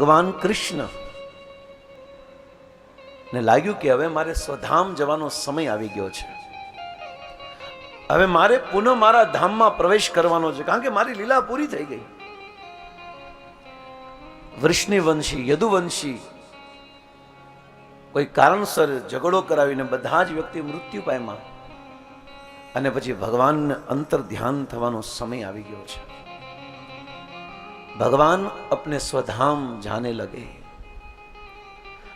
ભગવાન કૃષ્ણ. ને લાગ્યું કે હવે મારે સ્વધામ જવાનો સમય આવી ગયો છે. હવે મારે પુનઃ મારા ધામમાં પ્રવેશ કરવાનો છે. કારણ કે મારી લીલા પૂરી થઈ ગઈ. વૃષ્ણિવંશી, યદુવંશી, કોઈ કારણસર ઝઘડો કરાવીને બધા જ વ્યક્તિ મૃત્યુ પામ્યા. અને પછી ભગવાનને અંતર ધ્યાન થવાનો સમય આવી ગયો છે. ભગવાન અપને સ્વધામ જાને લગે.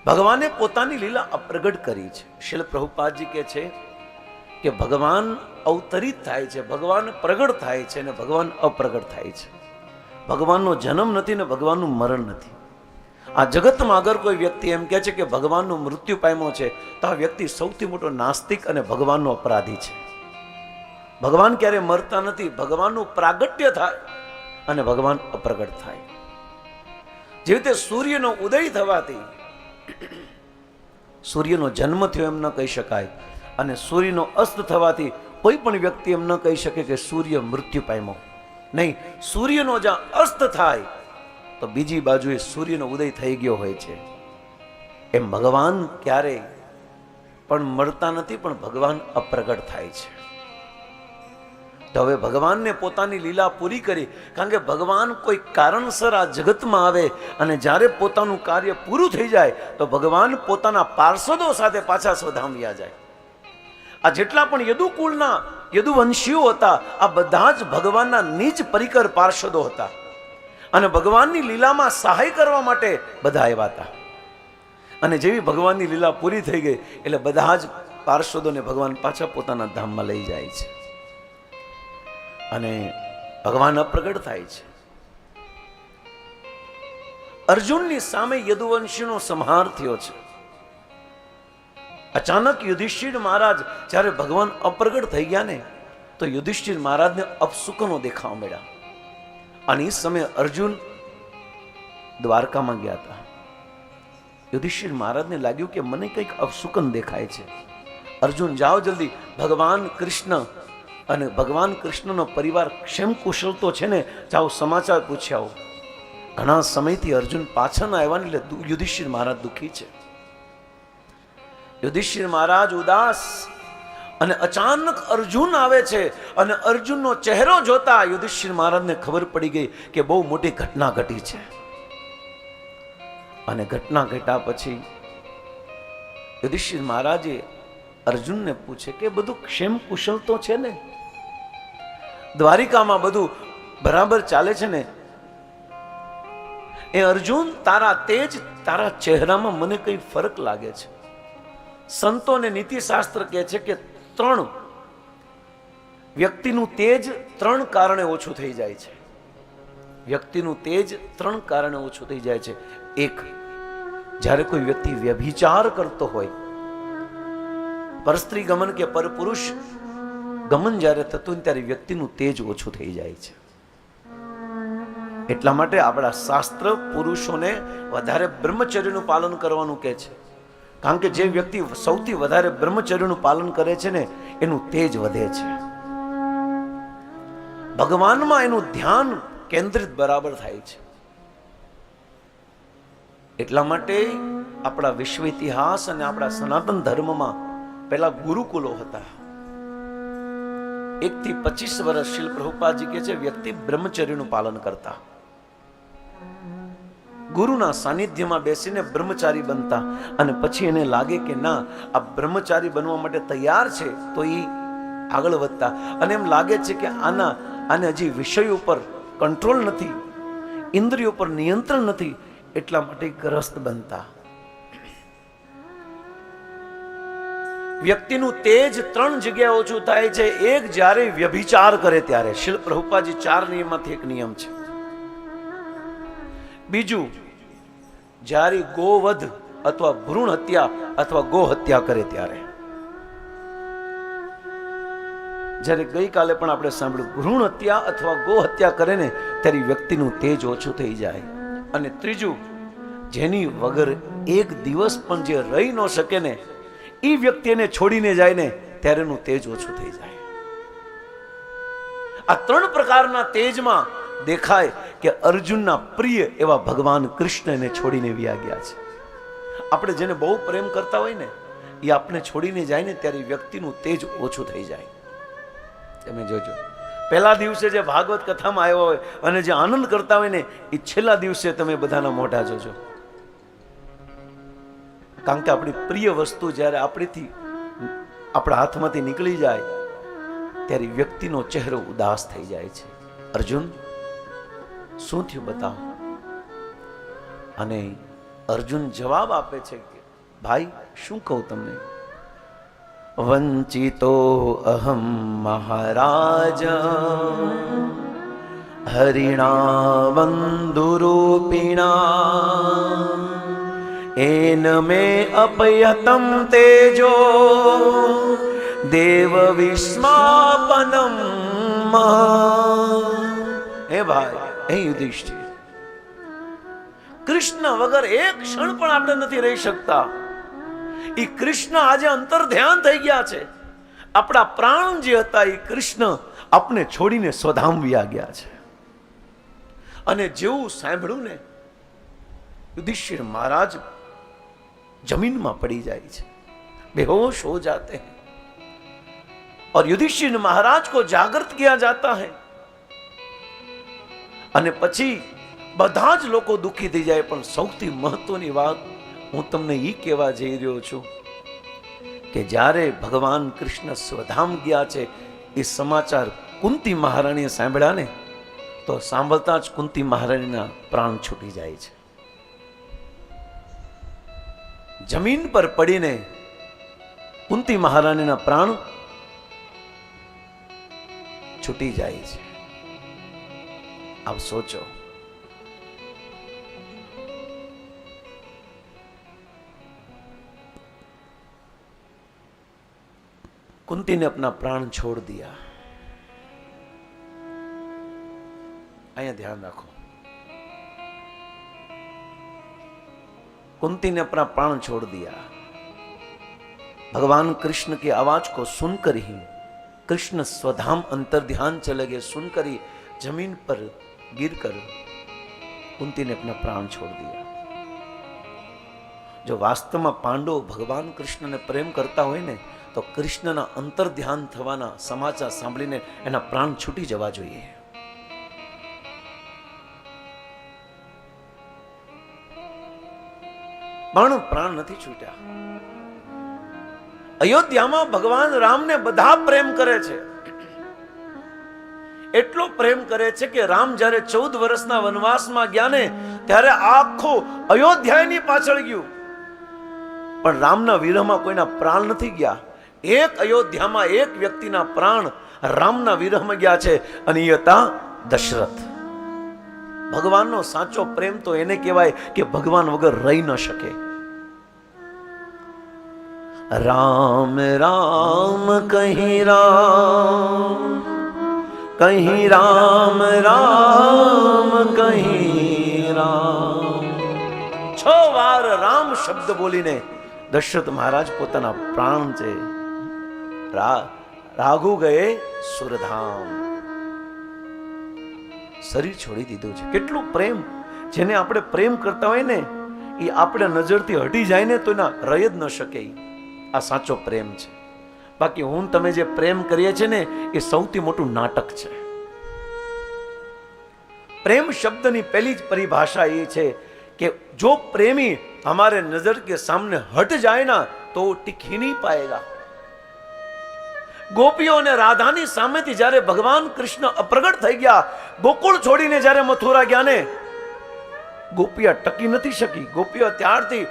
ભગવાને પોતાની લીલા અપ્રગટ કરી છે. શિલ પ્રભુપાદજી કે છે કે ભગવાન અવતરિત થાય છે, ભગવાન પ્રગટ થાય છે અને ભગવાન અપ્રગટ થાય છે. ભગવાનનો જન્મ નથી ને ભગવાનનું મરણ નથી. આ જગતમાં આગળ કોઈ વ્યક્તિ એમ કહે છે કે ભગવાનનું મૃત્યુ પામ્યો છે, તો આ વ્યક્તિ સૌથી મોટો નાસ્તિક અને ભગવાનનો અપરાધી છે. ભગવાન ક્યારે મરતા નથી, ભગવાનનું પ્રાગટ્ય થાય. અને ભગવાન અપ્રગટ થાય. જેવી રીતે સૂર્યનો ઉદય થવાથી સૂર્યનો જન્મ થયો એમ ન કહી શકાય અને સૂર્યનો અસ્ત થવાથી કોઈ પણ વ્યક્તિ એમ ન કહી શકે કે સૂર્ય મૃત્યુ પામ્યો. નહીં, સૂર્યનો જ્યાં અસ્ત થાય, તો બીજી બાજુએ સૂર્યનો ઉદય થઈ ગયો હોય છે. એમ ભગવાન ક્યારેય પણ મળતા નથી, પણ ભગવાન અપ્રગટ થાય છે. તો હવે ભગવાનને પોતાની લીલા પૂરી કરી. કારણ કે ભગવાન કોઈ કારણસર આ જગતમાં આવે અને જ્યારે પોતાનું કાર્ય પૂરું થઈ જાય, તો ભગવાન પોતાના પાર્ષદો સાથે પાછા સ્વધામ્યા જાય. આ જેટલા પણ યદુકુળના યદુવંશીઓ હતા, આ બધા જ ભગવાનના નીચ પરિકર પાર્ષદો હતા. અને ભગવાનની લીલામાં સહાય કરવા માટે બધા આવ્યા હતા. અને જેવી ભગવાનની લીલા પૂરી થઈ ગઈ, એટલે બધા જ પાર્ષદોને ભગવાન પાછા પોતાના ધામમાં લઈ જાય છે. અને ભગવાન અપ્રગટ થાય છે. અર્જુનની સામે યદુવંશીનો સંહાર થયો છે. અચાનક યુધિષ્ઠિર મહારાજ જ્યારે ભગવાન અપ્રગટ થઈ ગયા ને, તો યુધિષ્ઠિર મહારાજને અપસુકનો દેખાવ મળ્યા. અને એ સમયે અર્જુન દ્વારકામાં ગયા હતા. યુધિષ્ઠિર મહારાજને લાગ્યું કે મને કંઈક અપસુકન દેખાય છે. અર્જુન, જાઓ જલ્દી. ભગવાન કૃષ્ણ અને ભગવાન કૃષ્ણનો પરિવાર ક્ષેમ કુશળ તો છે ને, જાઓ સમાચાર પૂછ્યા આવો. ઘણા સમયથી અર્જુન પાછળ આવ્યા એટલે યુધિષ્ઠિર મહારાજ દુઃખી છે. યુધિષ્ઠિર મહારાજ ઉદાસ અને અચાનક અર્જુન આવે છે અને અર્જુનનો ચહેરો જોતા યુધિષ્ઠિર મહારાજને ખબર પડી ગઈ કે બહુ મોટી ઘટના ઘટી છે. અને ઘટના ઘટ્યા પછી યુધિષ્ઠિર મહારાજે અર્જુનને પૂછે કે બધું ક્ષેમ કુશળ તો છે ને? દ્વારિકામાં બધું બરાબર ચાલે છે ને? એ અર્જુન તારા તેજ, તારા ચહેરામાં મને કંઈ ફરક લાગે છે. સંતો અને નીતિશાસ્ત્ર કહે છે કે ત્રણ વ્યક્તિનું તેજ ત્રણ કારણે ઓછું થઈ જાય છે. વ્યક્તિનું તેજ ત્રણ કારણે ઓછું થઈ જાય છે. એક, જ્યારે કોઈ વ્યક્તિ વ્યભિચાર કરતો હોય, પરસ્ત્રી ગમન કે પરપુરુષ ગમન જ્યારે થતું હોય ત્યારે વ્યક્તિનું તેજ ઓછું થઈ જાય છે. એટલા માટે આપણા શાસ્ત્ર પુરુષોને વધારે બ્રહ્મચર્યનું પાલન કરવાનું કહે છે. કારણ કે જે વ્યક્તિ સૌથી વધારે બ્રહ્મચર્યનું પાલન કરે છે ને, એનું તેજ વધે છે. ભગવાનમાં એનું ધ્યાન કેન્દ્રિત બરાબર થાય છે. એટલા માટે આપણા વિશ્વ ઇતિહાસ અને આપણા સનાતન ધર્મમાં પહેલા ગુરુકુલો હતા. એક થી પચીસ વર્ષ શિલ પ્રભુપાદજી કે છે, વ્યક્તિ બ્રહ્મચર્યનું પાલન કરતા. ગુરુના સાનિધ્યમાં બેસીને બ્રહ્મચારી બનતા અને પછી એને લાગે કે ના, આ બ્રહ્મચારી બનવા માટે તૈયાર છે, તો એ આગળ વધતા. અને એમ લાગે છે કે આના, આને હજી વિષય ઉપર કંટ્રોલ નથી, ઇન્દ્રિયો પર નિયંત્રણ નથી, એટલા માટે ગ્રસ્ત બનતા. વ્યક્તિનું તેજ ત્રણ જગ્યાએ ઓછું થાય છે. એક જ્યારે વ્યભિચાર કરે ત્યારે. શિલ પ્રભુપાજી ચાર નિયમમાંથી એક નિયમ છે. બીજું, જ્યારે ગોવધ અથવા ભ્રૂણ હત્યા અથવા ગો હત્યા કરે ત્યારે. જ્યારે ગઈકાલે પણ આપણે સાંભળ્યું, ભ્રૂણ હત્યા અથવા ગો હત્યા કરે ને, ત્યારે વ્યક્તિનું તેજ ઓછું થઈ જાય. અને ત્રીજું, જેની વગર એક દિવસ પણ જે રહી ન શકે ને એ વ્યક્તિ એને છોડીને જાય ને ત્યારે એનું તેજ ઓછું થઈ જાય. આ ત્રણ પ્રકારના તેજમાં દેખાય કે અર્જુનના પ્રિય એવા ભગવાન કૃષ્ણને છોડીને વ્યા ગયા છે. આપણે જેને બહુ પ્રેમ કરતા હોય ને, એ આપણે છોડીને જાય ને ત્યારે વ્યક્તિનું તેજ ઓછું થઈ જાય. તમે જોજો. પહેલા દિવસે જે ભાગવત કથામાં આવ્યો હોય અને જે આનંદ કરતા હોય ને એ છેલ્લા દિવસે તમે બધાના મોઢા જોજો. કારણ કે આપણી પ્રિય વસ્તુ જ્યારે આપણીથી આપણા હાથમાંથી નીકળી જાય, ત્યારે વ્યક્તિનો ચહેરો ઉદાસ થઈ જાય છે. અર્જુન, શું થયું બતાવો? અને અર્જુન જવાબ આપે છે કે, ભાઈ, શું કહું તમને? વંચિતો અહમ મહારાજ, હરિણા બંધુરૂપિણા એન મે અપયતમ તેજો, દેવ વિસ્માપનમ હે ભાઈ હે યુધિષ્ઠિર. કૃષ્ણ વગર એક ક્ષણ પણ આપણે નથી રહી શકતા. એ કૃષ્ણ આજે અંતર ધ્યાન થઈ ગયા છે. આપણા પ્રાણ જે હતા એ કૃષ્ણ આપણે છોડીને સ્વધામ વ્યા ગયા છે. અને જેવું સાંભળ્યું ને, યુધિષ્ઠિર મહારાજ જમીનમાં પડી જાય છે बेहोश हो जाते हैं और युधिष्ठिर महाराज को जागृत किया जाता है અને પછી બધા જ લોકો દુઃખી થઈ જાય પણ સૌથી મહત્વની વાત હું તમને એ કહેવા જઈ રહ્યો છું કે જ્યારે ભગવાન કૃષ્ણ સ્વધામ ગયા છે એ સમાચાર કુંતી મહારાણીએ સાંભળ્યા ને તો સાંભળતા જ કુંતી મહારાણીના પ્રાણ છૂટી જાય છે જમીન પર પડીને કુંતી મહારાણીના પ્રાણ છૂટી જાય છે આપ સોચો कुंती ने अपना प्राण छोड़ दिया અહીંયા ધ્યાન રાખો कुंती ने अपना प्राण छोड़ दिया भगवान कृष्ण की आवाज को सुनकर ही कृष्ण स्वधाम अंतर ध्यान चले गए सुनकर ही जमीन पर गिरकर कुंती ने अपना प्राण छोड़ दिया જો વાસ્તવમાં પાંડવો ભગવાન કૃષ્ણને પ્રેમ કરતા હોય ને તો કૃષ્ણના અંતર ધ્યાન થવાના સમાચાર સાંભળીને એના પ્રાણ છૂટી જવા જોઈએ પણ પ્રાણ નથી છૂટ્યા. અયોધ્યામાં ભગવાન રામને બધા પ્રેમ કરે છે. એટલો પ્રેમ કરે છે કે રામ જ્યારે ચૌદ વર્ષના વનવાસમાં ગયા ને, ત્યારે આખો અયોધ્યાની પાછળ ગયું. પણ રામના વિરહમાં કોઈના પ્રાણ નથી ગયા. એક અયોધ્યામાં એક વ્યક્તિના પ્રાણ રામના વિરહમાં ગયા છે અને એ હતા દશરથ. ભગવાનનો સાચો પ્રેમ તો એને કહેવાય કે ભગવાન વગર રહી ન શકે. રામ રામ, કહી રામ કહી રામ રામ, કહી રામ. છ વાર રામ શબ્દ બોલીને દશરથ મહારાજ પોતાના પ્રાણ છે રાઘુ ગયે સુરધામ. શરીર છોડી દીધું છે. કેટલું પ્રેમ. જેને આપણે પ્રેમ કરતા હોય ને, એ આપણે નજરથી હટી જાય ને તો એના રહી જ ન શકે. આ સાચો પ્રેમ છે. બાકી હું તમે જે પ્રેમ કરીએ છીએ ને, એ સૌથી મોટું નાટક છે. પ્રેમ શબ્દની પહેલી જ પરિભાષા એ છે કે જો પ્રેમી અમારે નજર કે સામને હટ જાય ના, તો ટીખી નહીં પાએગા ગોપીઓ અને રાધાની સામેથી જ્યારે ભગવાન કૃષ્ણ અપ્રગટ થઈ ગયા, ગોકુળ છોડીને જ્યારે મથુરા ગયા ને ગોપીઓ ટકી નથી શકી. ગોપીઓ ત્યારથી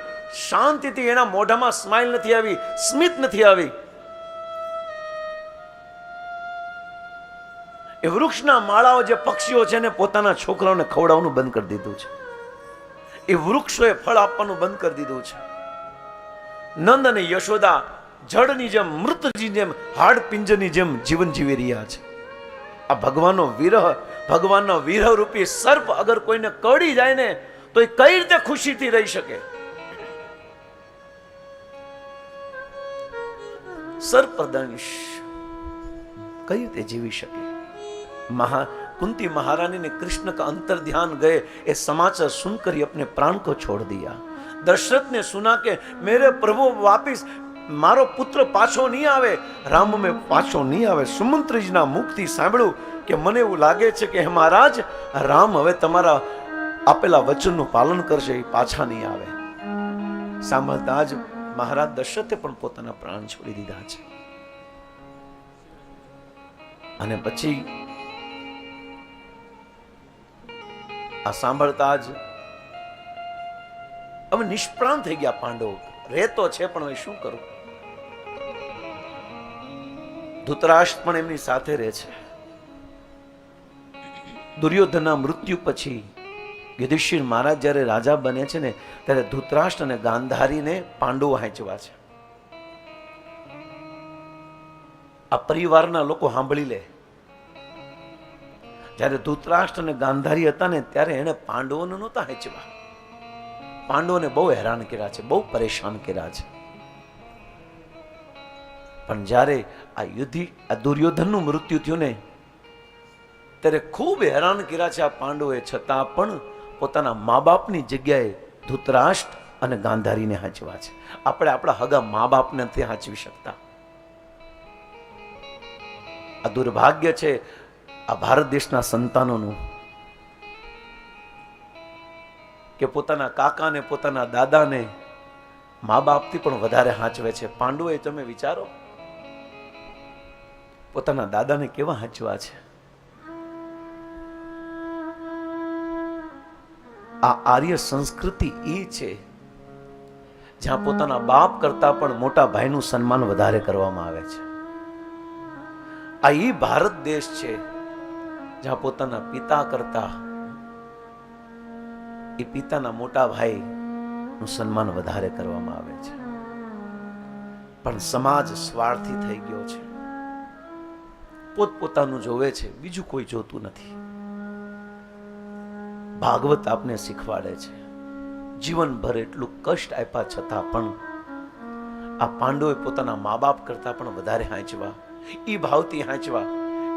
શાંતિથી એના મોઢામાં સ્માઇલ નથી આવી, સ્મિત નથી આવી. એ વૃક્ષના માળાઓ જે પક્ષીઓ છે ને, પોતાના છોકરાઓને ખવડાવવાનું બંધ કરી દીધું છે. એ વૃક્ષોએ ફળ આપવાનું બંધ કરી દીધું છે. નંદ અને યશોદા જળની જેમ મૃતની જેમ હાડ પિંજરની જેમ જીવન જીવી રહ્યા છે આ ભગવાનનો વિરહ ભગવાનનો વિરહ રૂપી સર્પ અગર કોઈને કડી જાય ને તો એ કઈ રીતે ખુશીથી રહી શકે સર્પદંશ કઈ રીતે જીવી શકે મહા कुंती महारानी ने कृष्ण का अंतर ध्यान गए ये समाचार सुनकर ही अपने प्राण को छोड़ दिया दशरथ ने सुना के मेरे प्रभु वापिस મારો પુત્ર પાછો નહીં આવે રામમે પાછો નહીં આવે. સુમંત્રીજીના મુખથી સાંભળ્યું કે મને એવું લાગે છે કે હે મહારાજ, રામ હવે તમારા આપેલા વચનનું પાલન કરશે, એ પાછા નહીં આવે. સાંભળતા જ મહારાજ દશરથે પણ પોતાના પ્રાણ છોડી દીધા છે. અને પછી આ સાંભળતા જ હવે નિષ્પ્રાણ થઈ ગયા પાંડવો. રહેતો છે પણ હવે શું કરું? ધૃતરાષ્ટ્ર પણ એમની સાથે રહે છે. દુર્યોધનના મૃત્યુ પછી યુધિષ્ઠિર મહારાજ જ્યારે રાજા બને છે ને, ત્યારે ધૂતરાષ્ટ્ર અને ગાંધારીને પાંડુ હાંચવા છે. આ પરિવારના લોકો સાંભળી લે. જ્યારે ધૃતરાષ્ટ્ર અને ગાંધારી હતા ને, ત્યારે એને પાંડવોને નહોતા હેંચવા પાંડવોને બહુ હેરાન કર્યા છે, બહુ પરેશાન કર્યા છે. પણ જ્યારે આ યુધિ આ દુર્યોધનનું મૃત્યુ થયું ને, ત્યારે ખૂબ હેરાન કર્યા છે આ પાંડવોએ, છતાં પણ પોતાના મા બાપની જગ્યાએ ધૃતરાષ્ટ્ર અને ગાંધારીને હાંચવા છે. આપણે આપણા હગા મા બાપને નથી હાંચવી શકતા. આ દુર્ભાગ્ય છે આ ભારત દેશના સંતાનોનું કે પોતાના કાકાને, પોતાના દાદાને મા બાપથી પણ વધારે હાંચવે છે. પાંડુએ તમે વિચારો પોતાના દાદાને કેવા હાંચવા છે? આ આર્ય સંસ્કૃતિ એ છે જ્યાં પોતાના બાપ કરતા પણ મોટા ભાઈનું સન્માન વધારે કરવામાં આવે છે. આ એ ભારત દેશ છે જ્યાં પોતાના પિતા કરતા એ પિતાના મોટા ભાઈ નું સન્માન વધારે કરવામાં આવે છે. પણ સમાજ સ્વાર્થી થઈ ગયો છે. પોતપોતાનું જોવે છે, બીજું કોઈ જોતું નથી. ભાગવત આપને શીખવાડે છે. જીવનભર એટલું કષ્ટ આપ્યા છતાં પણ આ પાંડવે પોતાના મા બાપ કરતા પણ વધારે હાંચવા એ ભાવથી હાંચવા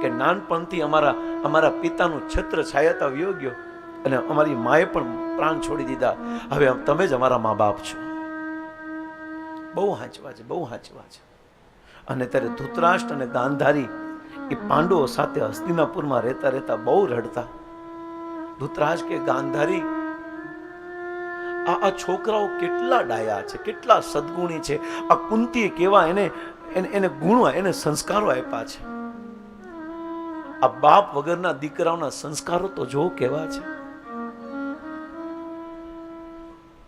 કે નાનપણથી અમારા અમારા પિતાનું છત્ર છાયતા વયો ગયો અને અમારી માએ પણ પ્રાણ છોડી દીધા. હવે તમે જ અમારા મા બાપ છો. બહુ હાંચવા છે, બહુ હાંચવા છે. અને ત્યારે ધૃતરાષ્ટ્ર અને ગાંધારી એ પાંડવો સાથે હસ્તિનાપુરમાં રહેતા રહેતા બહુ રડતા. ધૂતરાજ કે ગાંધારી, આ આ છોકરાઓ કેટલા ડાયા છે, કેટલા સદગુણી છે. આ કુંતીએ કેવા એને એને ગુણો, એને સંસ્કારો આપ્યા છે. આ બાપ વગરના દીકરાઓના સંસ્કારો તો જો કેવા છે.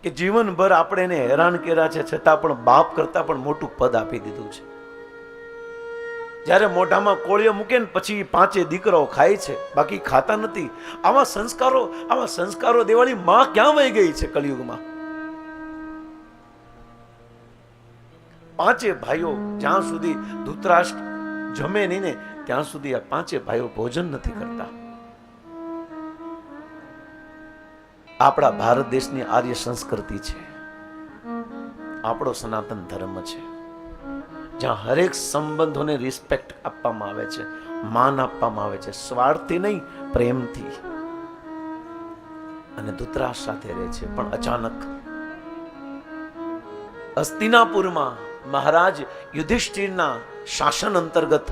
કે જીવનભર આપણે એને હેરાન કર્યા છે, છતાં પણ બાપ કરતાં પણ મોટું પદ આપી દીધું છે. જ્યારે મોઢામાં કોળીઓ મૂકે ને પછી પાંચે દીકરાઓ ખાય છે, બાકી ખાતા નથી. આવા સંસ્કારો આવા સંસ્કારો દેવાળી માં ક્યાં વહી ગઈ છે કલયુગમાં? પાંચે ભાઈઓ જ્યાં સુધી ધૂતરાષ્ટ્ર જમે નહીં ને, ત્યાં સુધી આ પાંચે ભાઈઓ ભોજન નથી કરતા. આપણા ભારત દેશની આર્ય સંસ્કૃતિ છે. આપણો સનાતન ધર્મ છે. જ્યાં હરેક સંબંધોને રિસ્પેક્ટ આપવામાં આવે છે, માન આપવામાં આવે છે સ્વાર્થથી નહીં, પ્રેમથી. અને ધૃતરાજ સાથે રહે છે, પણ અચાનક. અસ્તિનાપુરમાં મહારાજ યુધિષ્ઠિરના શાસન અંતર્ગત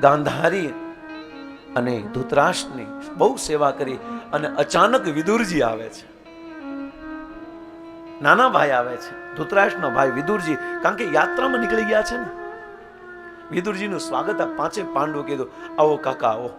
ગાંધારી અને ધૃતરાષ્ટ્રની બહુ સેવા કરી અને અચાનક વિદુરજી આવે છે. નાના ભાઈ આવે છે. ધૃતરાષ્ટ્રનો ભાઈ વિદુરજી, કારણ કે યાત્રામાં નીકળી ગયા છે ને. વિદુરજીનું સ્વાગત આ પાંચે પાંડવો કીધું, આવો કાકા, આવો.